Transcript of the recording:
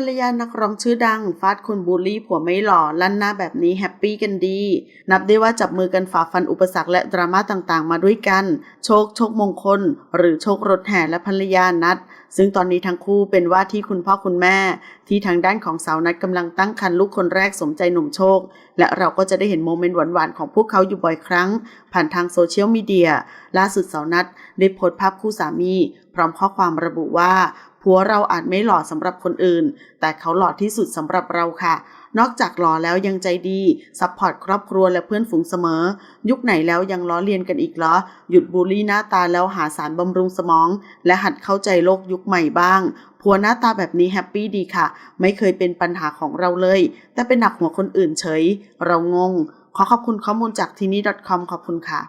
ภรรยานักร้องชื่อดัง ฟาดคนบูลลี่ผัวไม่หล่อลั่นหน้าแบบนี้แฮปปี้กันดี นับได้ว่าจับมือกันฝ่าฟันอุปสรรคและดราม่าต่างๆ มาด้วยกัน โชคโชคมงคล หรือโชครถแห่และภรรยานัด ซึ่งตอนนี้ทั้งคู่เป็นว่าที่คุณพ่อคุณแม่ ที่ทางด้านของสาวนัดกำลังตั้งครรภ์ลูกคนแรกสมใจหนุ่มโชค และเราก็จะได้เห็นโมเมนต์หวานๆของพวกเขาอยู่บ่อยครั้ง ผ่านทางโซเชียลมีเดียล่าสุดสาวนัดได้โพสต์ภาพคู่สามี พร้อมข้อความระบุว่าผัวเราอาจไม่หล่อสำหรับคนอื่น แต่เขาหล่อที่สุดสำหรับเราค่ะ นอกจากหล่อแล้วยังใจดีซัพพอร์ตครอบครัวและเพื่อนฝูงเสมอ ยุคไหนแล้วยังล้อเลียนกันอีกเหรอ หยุดบูลลี่หน้าตาแล้วหาสารบำรุงสมอง และหัดเข้าใจโลกยุคใหม่บ้างผัวหน้าตาแบบนี้แฮปปี้ดีค่ะ ไม่เคยเป็นปัญหาของเราเลย แต่เป็นหนักหัวคนอื่นเฉย เรางง ขอขอบคุณข้อมูลจากที่นี่ .com ขอบคุณค่ะ